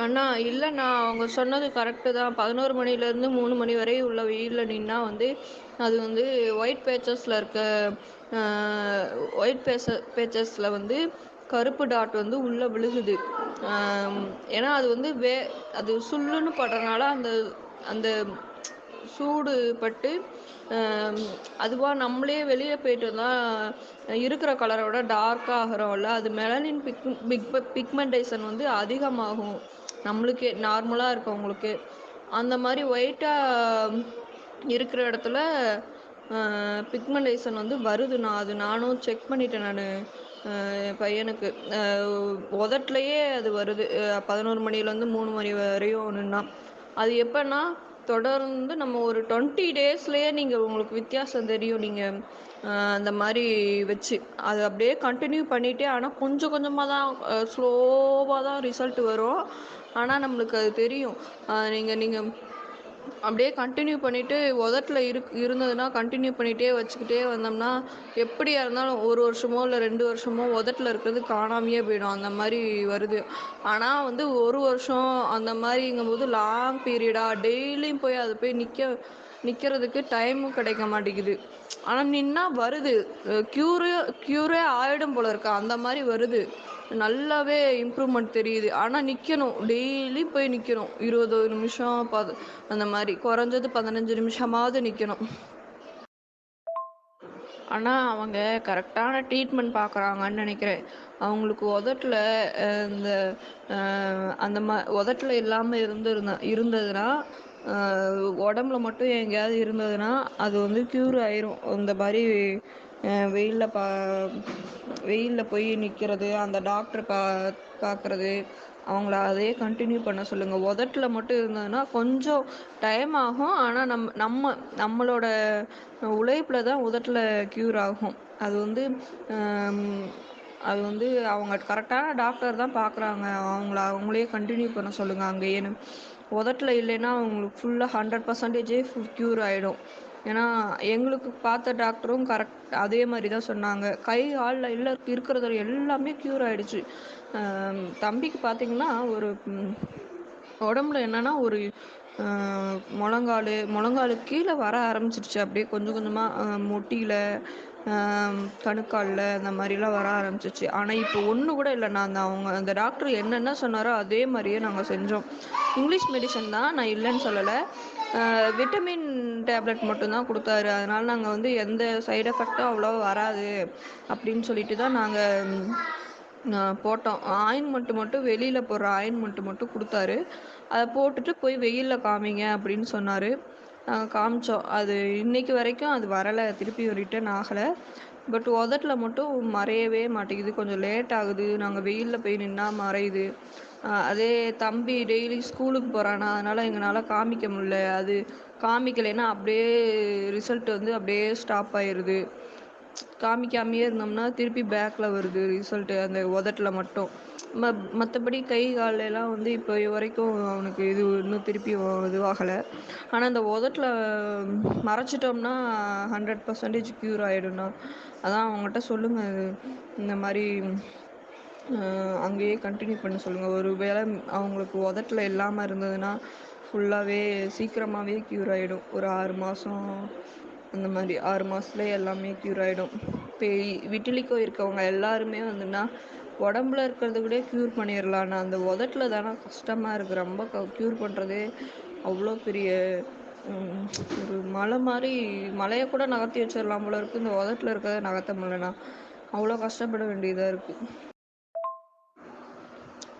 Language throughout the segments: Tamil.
அண்ணா இல்லைண்ணா அவங்க சொன்னது கரெக்டு தான். பதினோரு மணிலேருந்து மூணு மணி வரை உள்ள வெயிலில் நின்னா வந்து அது வந்து ஒயிட் பேச்சஸில் இருக்க ஒயிட் பேச பேச்சஸில் வந்து கருப்பு டாட் வந்து உள்ளே விழுகுது. ஏன்னா அது வந்து வே அது சுள்ளுன்னு படுறனால அந்த அந்த சூடு பட்டு அதுவாக நம்மளே வெளியே போயிட்டு வந்தால் இருக்கிற கலரை விட டார்க்காக அது மெலனின் பிக் பிக் பிக்மெண்டேஷன் வந்து அதிகமாகும். நம்மளுக்கே நார்மலாக இருக்கவங்களுக்கு. அந்த மாதிரி ஒயிட்டாக இருக்கிற இடத்துல பிக்மெண்டேஷன் வந்து வருது. நான் அது நானும் செக் பண்ணிட்டேன் நான் பையனுக்கு. உதட்லையே அது வருது. பதினோரு மணிலேருந்து மூணு மணி வரையும் ஒன்றுனா அது எப்போன்னா தொடர்ந்து நம்ம ஒரு டுவெண்ட்டி டேஸ்லேயே நீங்கள் உங்களுக்கு வித்தியாசம் தெரியும். நீங்கள் அந்த மாதிரி வச்சு. அது அப்படியே கண்டினியூ பண்ணிகிட்டே ஆனால் கொஞ்சம் கொஞ்சமாக தான் ஸ்லோவாக தான் ரிசல்ட் வரும். ஆனால் நம்மளுக்கு அது தெரியும். நீங்கள் நீங்கள் அப்படியே கண்டினியூ பண்ணிவிட்டு உதட்டில் இருக் இருந்ததுன்னா கண்டினியூ பண்ணிகிட்டே வச்சுக்கிட்டே வந்தோம்னா எப்படியா இருந்தாலும் ஒரு வருஷமோ இல்லை ரெண்டு வருஷமோ உதட்டில் இருக்கிறது காணாமையே போயிடும். அந்த மாதிரி வருது. ஆனால் வந்து ஒரு வருஷம் அந்த மாதிரிங்கும்போது லாங் பீரியடாக டெய்லியும் போய் அது போய் நிற்க நிற்கிறதுக்கு டைமும் கிடைக்க மாட்டேங்குது. ஆனால் நின்னா வருது. க்யூரே க்யூரே ஆகிடும் போல இருக்கா. அந்த மாதிரி வருது. நல்லாவே இம்ப்ரூவ்மெண்ட் தெரியுது. ஆனால் நிற்கணும் டெய்லி போய் நிற்கணும் இருபது நிமிஷம் ப அந்த மாதிரி. குறைஞ்சது பதினஞ்சு நிமிஷமாவது நிற்கணும் ஆனால் அவங்க கரெக்டான ட்ரீட்மெண்ட் பார்க்குறாங்கன்னு நினைக்கிறேன். அவங்களுக்கு உதட்டில் இந்த அந்த ம உதட்டில் இல்லாமல் இருந்திருந்தா இருந்ததுன்னா உடம்புல மட்டும் எங்கேயாவது இருந்ததுன்னா அது வந்து க்யூர் ஆயிரும். இந்த மாதிரி வெயிலில் பா வெயிலில் போய் நிற்கிறது அந்த டாக்டர் பா பார்க்குறது அவங்கள அதே கண்டினியூ பண்ண சொல்லுங்கள் உதட்டில் மட்டும் இருந்ததுன்னா கொஞ்சம் டைம் ஆகும். ஆனால் நம் நம்ம நம்மளோட உழைப்பில் தான் உதட்டில் க்யூர் ஆகும். அது வந்து அது வந்து அவங்க கரெக்டான டாக்டர் தான் பார்க்குறாங்க அவங்கள அவங்களே கண்டினியூ பண்ண சொல்லுங்கள் அங்கேயேன்னு உதட்டில் இல்லைன்னா அவங்களுக்கு ஃபுல்லாக ஹண்ட்ரட் பர்சன்டேஜே ஃபுல் க்யூர் ஆகிடும் ஏன்னா எங்களுக்கு பார்த்த டாக்டரும் கரெக்ட் அதே மாதிரி தான் சொன்னாங்க. கை காலில் இல்லை இருக்கிறது எல்லாமே க்யூர் ஆகிடுச்சு தம்பிக்கு பார்த்திங்கன்னா ஒரு உடம்புல என்னென்னா ஒரு முழங்கால் முழங்காலு கீழே வர ஆரம்பிச்சிருச்சு. அப்படியே கொஞ்சம் கொஞ்சமாக மொட்டியில் கணுக்காலில் அந்த மாதிரிலாம் வர ஆரம்பிச்சிச்சு. ஆனால் இப்போ ஒன்று கூட இல்லை நான் அந்த அவங்க அந்த டாக்டர் என்னென்ன சொன்னாரோ அதே மாதிரியே நாங்கள் செஞ்சோம். இங்கிலீஷ் மெடிசன் தான் நான் இல்லைன்னு சொல்லலை. விட்டமின் டேப்லெட் மட்டும்தான் கொடுத்தாரு. அதனால் நாங்கள் வந்து எந்த சைடு எஃபெக்டும் அவ்வளோ வராது அப்படின்னு சொல்லிட்டு தான் நாங்கள் போட்டோம். ஆயின்மெண்ட்டு மட்டும் வெளியில் போடுற ஆயின்மெண்ட்டு மட்டும் கொடுத்தாரு. அதை போட்டுட்டு போய் வெயிலில் காமிங்க அப்படின்னு சொன்னார். நாங்கள் காமிச்சோம் அது இன்னைக்கு வரைக்கும் அது வரலை. திருப்பி ரிட்டர்ன் ஆகலை. பட் உதட்டில் மட்டும் மறையவே மாட்டேங்குது. கொஞ்சம் லேட் ஆகுது. நாங்கள் வெயிலில் போய் நின்னா மறையுது. அதே தம்பி டெய்லி ஸ்கூலுக்கு போகிறானா அதனால் எங்களால் காமிக்க முடில அது காமிக்கலைன்னா அப்படியே ரிசல்ட் வந்து அப்படியே ஸ்டாப் ஆயிடுது காமிக்காமையே இருந்தோம்னா திருப்பி பேக்கில் வருது ரிசல்ட்டு அந்த உதட்டில் மட்டும். ம மற்றபடி கை காலெல்லாம் வந்து இப்போ வரைக்கும் அவனுக்கு இது இன்னும் திருப்பி இதுவாகலை. ஆனால் அந்த உதட்டில் மறைச்சிட்டோம்னா ஹண்ட்ரட் பர்சன்டேஜ் க்யூர் ஆகிடும்ண்ணா அதான் அவங்ககிட்ட சொல்லுங்கள் இந்த மாதிரி அங்கேயே கண்டினியூ பண்ண சொல்லுங்கள் ஒரு வேளை அவங்களுக்கு உதட்டில் இல்லாமல் இருந்ததுன்னா ஃபுல்லாகவே சீக்கிரமாகவே க்யூர் ஆகிடும் ஒரு ஆறு மாதம் அந்த மாதிரி ஆறு மாதத்துல எல்லாமே க்யூர் ஆகிடும் இப்போ விட்டிலிக்கோ இருக்கவங்க எல்லாருமே வந்துன்னா உடம்புல இருக்கிறத விட க்யூர் பண்ணிடலாம். அந்த உதட்டில் தானே கஷ்டமாக இருக்குது ரொம்ப க்யூர் பண்ணுறதே அவ்வளோ பெரிய ஒரு மலை மாதிரி மலையை கூட நகர்த்தி வச்சிடலாம் போல இருக்குது இந்த உதட்டில் இருக்கிறத நகர்த்த முடியலனா அவ்வளோ கஷ்டப்பட வேண்டியதாக இருக்குது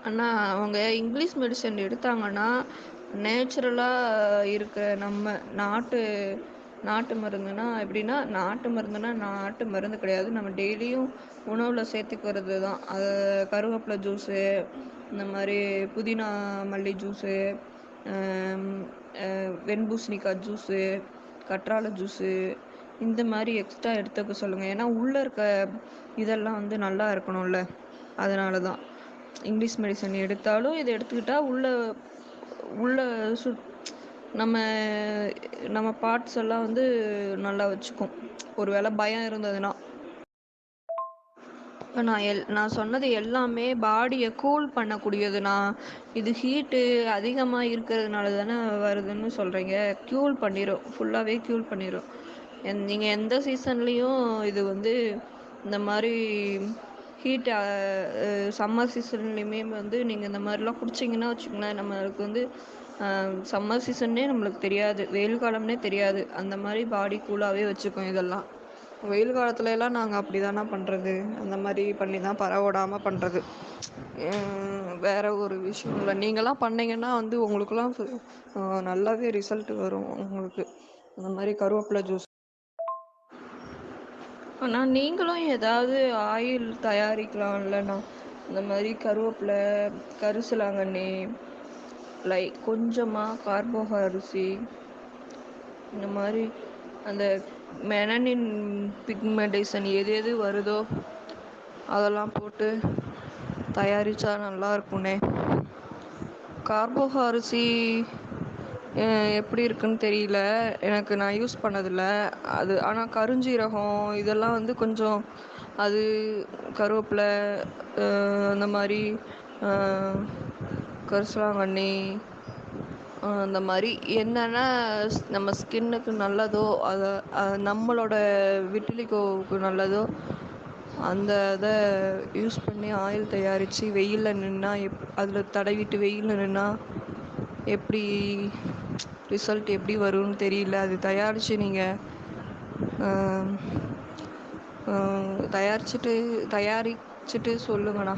அண்ணா அவங்க இங்கிலீஷ் மெடிசன் எடுத்தாங்கன்னா நேச்சுரலாக இருக்கிற நம்ம நாட்டு நாட்டு மருந்துனா எப்படின்னா நாட்டு மருந்துனா நாட்டு மருந்து கிடையாது. நம்ம டெய்லியும் உணவில் சேர்த்துக்கிறது தான். அது கருவேப்பிலை ஜூஸு இந்த மாதிரி புதினா மல்லி ஜூஸு வெண்பூசணிக்காய் ஜூஸு கற்றாழை ஜூஸு இந்த மாதிரி எக்ஸ்ட்ரா எடுத்துக்க சொல்லுங்கள் ஏன்னா உள்ளே இருக்க இதெல்லாம் வந்து நல்லா இருக்கணும்ல. அதனால தான். இங்கிலீஷ் மெடிசன் எடுத்தாலும் இதை எடுத்துக்கிட்டால் உள்ள உள்ள சுத் நம்ம நம்ம பார்ட்ஸ் எல்லாம் வந்து நல்லா வச்சுக்கும். ஒரு வேளை பயம் இருந்ததுன்னா. இப்போ நான் எல் நான் சொன்னது எல்லாமே பாடியை கூல் பண்ணக்கூடியதுண்ணா இது ஹீட்டு அதிகமாக இருக்கிறதுனால தானே வருதுன்னு சொல்கிறீங்க க்யூல் பண்ணிடும் ஃபுல்லாகவே க்யூல் பண்ணிடும் எந் நீங்கள் எந்த சீசன்லேயும் இது வந்து இந்த மாதிரி ஹீட் சம்மர் சீசன்லேயுமே வந்து நீங்கள் இந்த மாதிரிலாம் குடிச்சிங்கன்னா வச்சுக்கோங்களேன் நம்மளுக்கு வந்து சம்மர் சீசன்னே நம்மளுக்கு தெரியாது. வெயில் காலம்னே தெரியாது. அந்த மாதிரி பாடி கூலாகவே வச்சுக்கும் இதெல்லாம். வெயில் காலத்துல எல்லாம் நாங்கள் அப்படி தானே பண்ணுறது அந்த மாதிரி பண்ணி தான் பரவிடாமல் பண்ணுறது வேற ஒரு விஷயம் இல்லை. நீங்களாம் பண்ணீங்கன்னா வந்து உங்களுக்குலாம் நல்லாவே ரிசல்ட் வரும் உங்களுக்கு. அந்த மாதிரி கருவேப்பிலை ஜூஸ் ஆனால் நீங்களும் ஏதாவது ஆயில் தயாரிக்கலாம்லண்ணா. இந்த மாதிரி கருவேப்பிலை கரிசலாங்கண்ணி லைக் கொஞ்சமாக கார்போக அரிசி இந்த மாதிரி அந்த மெனனின் பிக்மெண்டேஷன் எது எது வருதோ அதெல்லாம் போட்டு தயாரித்தா நல்லா இருக்கும்னே. கார்போக அரிசி எப்படி இருக்குன்னு தெரியல. எனக்கு நான் யூஸ் பண்ணதில்ல. அது ஆனால் கருஞ்சீரகம் இதெல்லாம் வந்து கொஞ்சம் அது கருவேப்பிலை அந்த மாதிரி கரிசலாங்கண்ணி அந்த மாதிரி என்னென்ன நம்ம ஸ்கின்னுக்கு நல்லதோ அதை நம்மளோட விட்டிலிக்கோவுக்கு நல்லதோ அந்த இதை யூஸ் பண்ணி ஆயில் தயாரித்து வெயிலில் நின்னா எப் அதில் தடவிட்டு வெயிலில் நின்னா எப்படி ரிசல்ட் எப்படி வரும்னு தெரியல. அது தயாரித்து நீங்கள் தயாரிச்சுட்டு தயாரிச்சுட்டு சொல்லுங்கண்ணா.